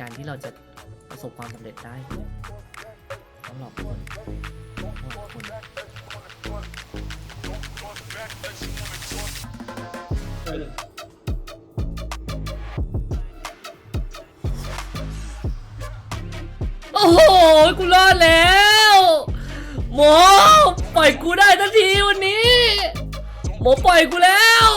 การที่เราจะประสบความสำเร็จได้คือต้องหลอกคนหลอกคนโอ้โห กูรอดแล้วหมอปล่อยกูได้ทันทีวันนี้หมอปล่อยกูแล้ว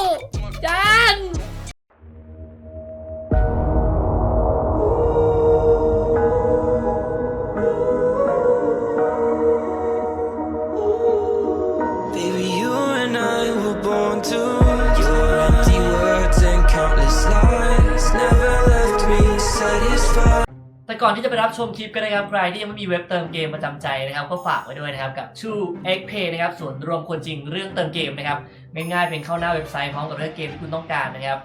ก่อนที่จะไปรับชมคลิปกันนะครับใครที่ยังไม่มีเว็บเติมเกมประจำใจนะครับ ก็ฝากไว้ด้วยนะครับกับชู XPay นะครับส่วนรวมคนจริงเรื่องเติมเกมนะครับง่ายๆเป็นเข้าหน้าเว็บไซต์พร้อมกับเลือกเกมที่คุณต้องการนะครับ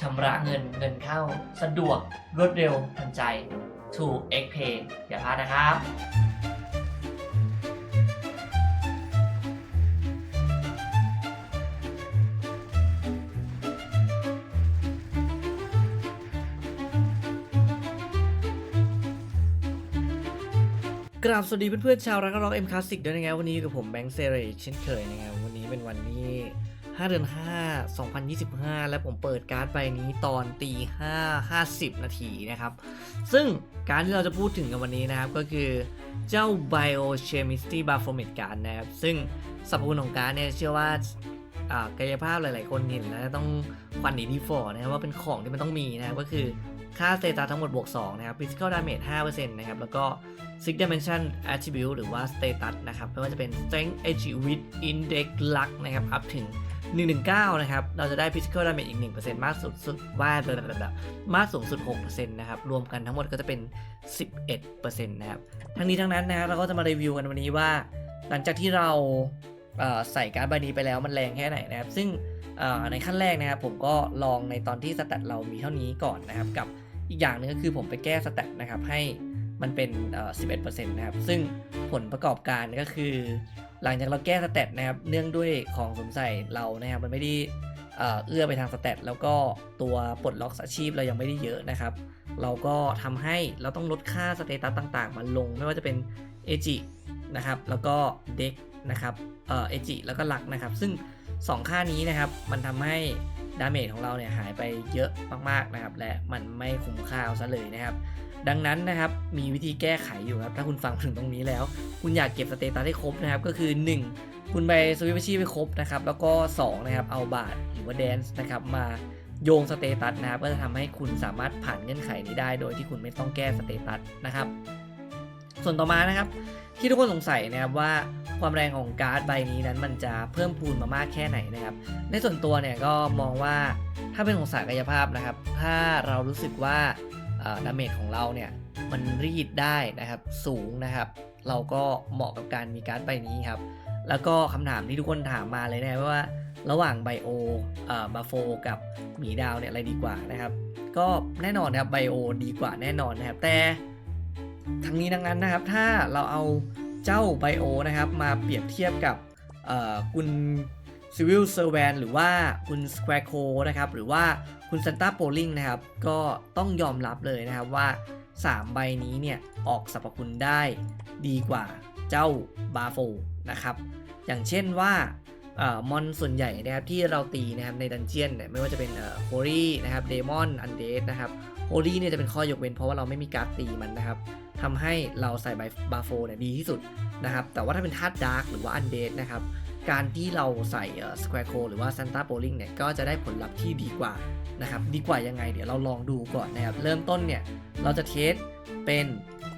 ชำระเงินเงินเข้าสะดวกรวดเร็วทันใจ True XPay อย่าพลาดนะครับ กราบสวัสดีเพื่อนๆชาวรักร็อกเอ็มคลาสสิกด้วยนะครับวันนี้กับผมแบงค์เซเรเช่นเคยนะครับวันนี้เป็นวันที่ 5 เดือน 5 2025 และผมเปิดการ์ดใบนี้ตอนตี5 50 นาทีนะครับ ซึ่งการที่เราจะพูดถึงกันวันนี้นะครับ ก็คือเจ้า Biochemistry b a p h o m e t Card นะครับ ซึ่งสรรพคุณของการดเนี่ยเชื่อว่าอ่ากายภาพหลายๆคนเห็นแล้วต้องควันหนีดีฟอร์นะครับว่าเป็นของที่มันต้องมีนะครับก็คือ ค่าสเตตัสทั้งหมดบวก2นะครับ Physical Damage 5%นะครับ แล้วก็ Six Dimension Attribute หรือว่า Status นะครับ ไม่ว่าจะเป็น Strength Edge Wit Index Luck นะครับ up ถึง 119 นะครับ เราจะได้ Physical Damage อีก 1%มากสุดสุดว่ามากสูงสุด 6%นะครับ รวมกันทั้งหมดก็จะเป็น 11%นะครับ ทั้งนี้ทั้งนั้นนะครับเราก็จะมารีวิวกันวันนี้ว่า หลังจากที่เราใส่การ์ดใบนี้ไปแล้วมันแรงแค่ไหนนะครับ ซึ่งในขั้นแรกนะครับผมก็ลองในตอนที่สแตทเรามีเท่านี้ก่อนนะครับกับ อีกอย่างหนึงก็คือผมไปแก้สแตทนะครับให้มันเป็นเอ่อ11%นะครับ ซึ่งผลประกอบการก็คือ หลังจากเราแก้สแตทนะครับ เนื่องด้วยของสมใส่เรานะครับ มันไม่ได้เอ่อเอื้อไปทางสแตทแล้วก็ตัวปลดล็อกอาชีพเรายังไม่ได้เยอะนะครับ เราก็ทำให้เราต้องลดค่าสเตตัสต่าง ๆมาลง ไม่ว่าจะเป็นเอจินะครับ แล้วก็เด็ก นะครับเอ่อเอจิแล้วก็ลักนะครับ ซึ่ง 2 ค่านี้นะครับ มันทำให้ดาเมจของเราเนี่ยหายไปเยอะมากๆนะครับ และมันไม่คุ้มค่าเอาซะเลยนะครับ ดังนั้นนะครับมีวิธีแก้ไขอยู่ครับ ถ้าคุณฟังถึงตรงนี้แล้ว คุณอยากเก็บสเตตัสให้ครบนะครับ ก็คือ 1 คุณไปสวิตช์อาชีพให้ครบนะครับ แล้วก็ 2 นะครับ เอาบาทหรือว่าแดนซ์นะครับมาโยงสเตตัสนะครับ ก็จะทำให้คุณสามารถผ่านเงื่อนไขนี้ได้ โดยที่คุณไม่ต้องแก้สเตตัสนะครับ ส่วนต่อมานะครับ ที่ทุกคนสงสัยนะครับว่าความแรงของการ์ดใบนี้นั้นมันจะเพิ่มพูนมามากแค่ไหนนะครับ ในส่วนตัวเนี่ยก็มองว่าถ้าเป็นของสายกายภาพนะครับ ถ้าเรารู้สึกว่าดาเมจของเราเนี่ยมันรีดได้นะครับสูงนะครับ เราก็เหมาะกับการมีการ์ดใบนี้ครับ แล้วก็คำถามที่ทุกคนถามมาเลยนะครับว่าระหว่างไบโอบาโฟกับหมีดาวเนี่ยอะไรดีกว่านะครับ ก็แน่นอนนะครับไบโอดีกว่าแน่นอนนะครับแต่ ทั้งนี้ทั้งนั้นนะครับ ถ้าเราเอาเจ้าไบโอนะครับ มาเปรียบเทียบกับคุณซิวิลเซอร์แวนหรือว่าคุณสแควร์โคนะครับ หรือว่าคุณซันต้าโปลิงนะครับ ก็ต้องยอมรับเลยนะครับว่า 3 ใบนี้เนี่ย ออกสรรพคุณได้ดีกว่าเจ้าบาโฟนะครับ อย่างเช่นว่าออมอนส่วนใหญ่นะครับที่เราตีนะครับในดันเจียนเนี่ยไม่ว่าจะเป็นเอ่อโฮลี่นะครับเดมอนอันเดสนะครับ โฮลี่เนี่ยจะเป็นข้อยกเว้นเพราะว่าเราไม่มีการ์ดตีมันนะครับทำให้เราใส่ใบบาโฟเนี่ยดีที่สุดนะครับ แต่ว่าถ้าเป็นธาตุดาร์กหรือว่าอันเดสนะครับ การที่เราใส่สแควร์โคหรือว่าซันต้าโบลิงเนี่ย ก็จะได้ผลลัพธ์ที่ดีกว่านะครับ ดีกว่ายังไงเดี๋ยวเราลองดูก่อนนะครับ เริ่มต้นเนี่ย เราจะเทสเป็น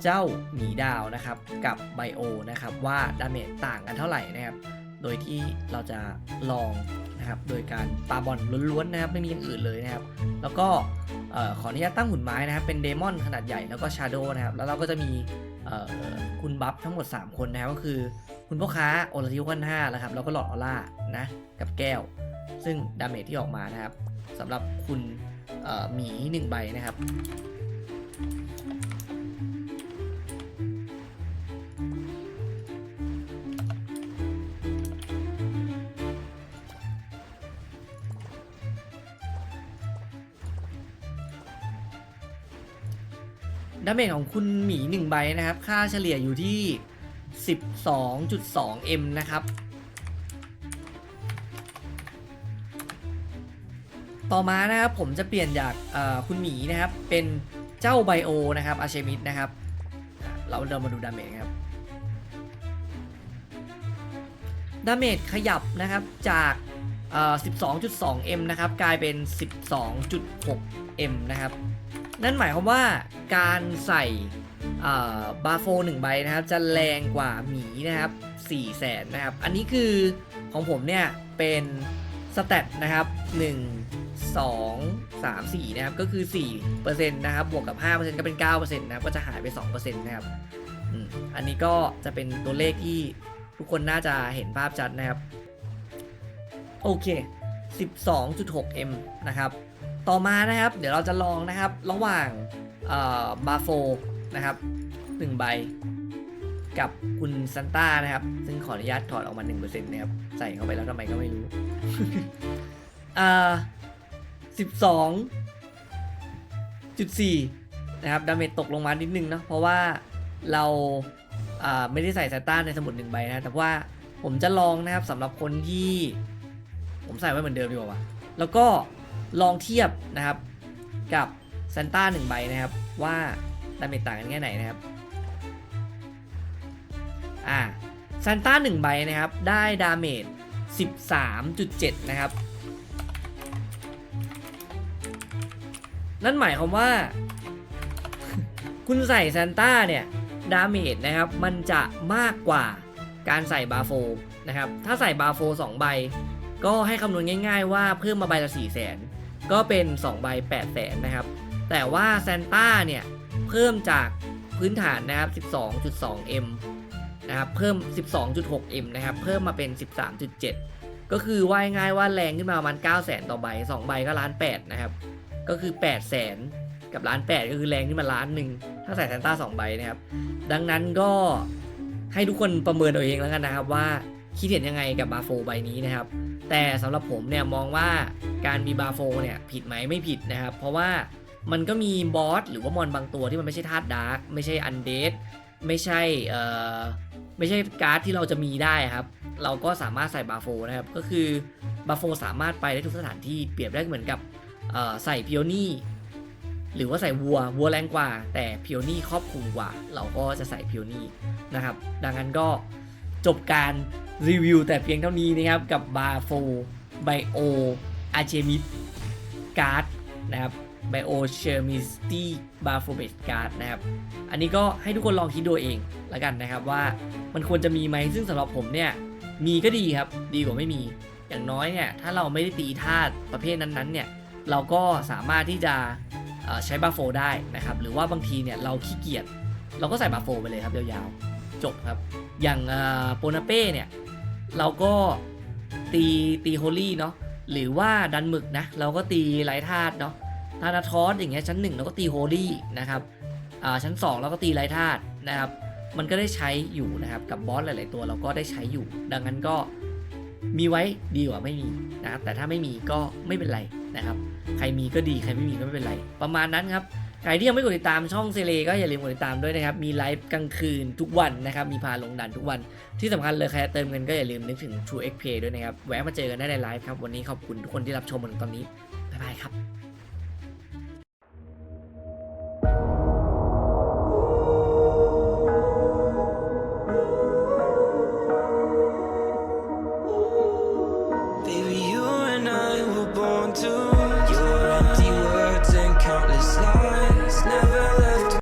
เจ้าหมีดาวนะครับ กับไบโอนะครับว่าดาเมจต่างกันเท่าไหร่นะครับ โดยที่เราจะลองนะครับ โดยการปาบอลล้วนๆนะครับ ไม่มีอย่างอื่นเลยนะครับ แล้วก็ขออนุญาตตั้งหุ่นไม้นะครับ เป็นเดมอนขนาดใหญ่แล้วก็ชาโดนะครับ แล้วเราก็จะมีคุณบัฟทั้งหมด 3 คนนะครับ ก็คือคุณพ่อค้าโอลาทิวขั้น5นะครับ แล้วก็หลอดออร่านะ กับแก้ว ซึ่งดาเมจที่ออกมานะครับสำหรับคุณหมี1ใบนะครับ ดาเมจของคุณหมี1ใบนะครับ ค่าเฉลี่ยอยู่ที่ 12.2m นะครับ ต่อมานะครับผมจะเปลี่ยนจากคุณหมีนะครับ เป็นเจ้าไบโอนะครับอาเชมิดนะครับ เราเดินมาดูดาเมจครับดาเมจขยับนะครับจาก 12.2m นะครับกลายเป็น 12.6m นะครับนั่นหมายความว่าการใส่บาโฟหนึ่งใบนะครับจะแรงกว่าหมีนะครับ4แสนนะครับ อันนี้คือของผมเนี่ยเป็นสเตตนะครับ1 2 3 4นะครับก็คือ4%นะครับบวกกับ 5%ก็เป็น 9%นะครับก็จะหายไป 2%นะครับอันนี้ก็จะเป็นตัวเลขที่ทุกคนน่าจะเห็นภาพชัดนะครับ โอเค 12.6m นะครับ ต่อมานะครับ เดี๋ยวเราจะลองนะครับ ระหว่างบาโฟนะครับ1ใบ กับคุณซันต้านะครับ ซึ่งขออนุญาตถอดออกมา 1%นะครับ ใส่เข้าไปแล้วทำไมก็ไม่รู้อ่า12.4 นะครับ ดาเมจตกลงมานิดนึงเนาะ เพราะว่าเราาไม่ได้ใส่ซันต้าในสมุดหนึ่งใบนะ แต่ว่าผมจะลองนะครับสำหรับคนที่ ผมใส่ไว้เหมือนเดิมดีกว่าวะแล้วก็ลองเทียบนะครับกับซันต้าหนึ่งใบนะครับ ว่าดาเมจต่างกันแค่ไหนนะครับอ่าซันต้าหนึ่งใบนะครับ ได้ดาเมจ13.7 นะครับ นั่นหมายความว่า คุณใส่ซันต้าเนี่ย ดาเมจนะครับ มันจะมากกว่าการใส่บาโฟนะครับ ถ้าใส่บาโฟ2ใบ ก็ให้คำนวณง่าย ๆ ว่าเพิ่มมาใบละ4 0 0 0 0 0ก็เป็น 2 ใบ 8 0 0 0 0 0นะครับ แต่ว่าซนต้าเนี่ย เพิ่มจากพื้นฐานนะครับ 12.2m นะครับ เพิ่ม 12.6m นะครับ เพิ่มมาเป็น 13.7 ก็คือว่ายง่ายว่าแรงขึ้นมาประมาณ 9 0 0 0 0ต่อใบ 2 ใบก็ล้าน8นะครับ ก็คือ 8 0 0 0 0 0กับล้าน8ก็คือแรงขึ้นมาล้านหนึ่งถ้าใส่ซนต้า2ใบนะครับ ดังนั้นก็ให้ทุกคนประเมินเอาเองแล้วกันนะครับว่าคิดเห็นยังไงกับบาโฟใบนี้นะครับ แต่สำหรับผมเนี่ยมองว่าการมีบาโฟเนี่ยผิดไหมไม่ผิดนะครับ เพราะว่ามันก็มีบอสหรือว่ามอนบางตัวที่มันไม่ใช่ธาตุดาร์กไม่ใช่อันเดดไม่ใช่เอ่อไม่ใช่การ์ดที่เราจะมีได้ครับ เราก็สามารถใส่บาโฟนะครับ ก็คือบาโฟสามารถไปได้ทุกสถานที่เปรียบได้เหมือนกับใส่พิโอนี่หรือว่าใส่วัววัวแรงกว่า แต่พิโอนี่ครอบคลุมกว่า เราก็จะใส่พิโอนี่นะครับ ดังนั้นก็จบการ รีวิวแต่เพียงเท่านี้นะครับกับบาโฟไบโออาเชมิดการ์ดนะครับไบโอเชมิสตี้บาโฟเบสการ์ดนะครับ อันนี้ก็ให้ทุกคนลองคิดดูเองแล้วกันนะครับว่ามันควรจะมีไหมซึ่งสำหรับผมเนี่ย มีก็ดีครับ ดีกว่าไม่มี อย่างน้อยเนี่ย ถ้าเราไม่ได้ตีธาตุประเภทนั้นๆเนี่ย เราก็สามารถที่จะใช้บาโฟได้นะครับ หรือว่าบางทีเนี่ย เราขี้เกียจเราก็ใส่บาโฟไปเลยครับยาวๆ จบครับ อย่างโปนาเป้เนี่ย เราก็ตีตีโฮลี่เนาะหรือว่าดันหมึกนะเราก็ตีไรธาตุเนาะธานาทอสอย่างเงี้ยชั้นหนึ่งเราก็ตีโฮลี่นะครับอ่าชั้น2เราก็ตีไรธาตุนะครับมันก็ได้ใช้อยู่นะครับกับบอสหลาย ๆ ตัวเราก็ได้ใช้อยู่ ดังนั้นก็ มีไว้ดีกว่าไม่มีนะครับแต่ถ้าไม่มีก็ไม่เป็นไรนะครับ ใครมีก็ดีใครไม่มีก็ไม่เป็นไร ประมาณนั้นครับใครที่ยังไม่กดติดตามช่องเซเลก็อย่าลืมกดติดตามด้วยนะครับ มีไลฟ์กลางคืนทุกวันนะครับ มีพาลงดันทุกวัน ที่สำคัญเลยใครเติมเงินก็อย่าลืมนึกถึง True XP ด้วยนะครับ แวะมาเจอกันได้ในไลฟ์ครับ วันนี้ขอบคุณทุกคนที่รับชมมาถึงตอนนี้ บ๊ายบายครับ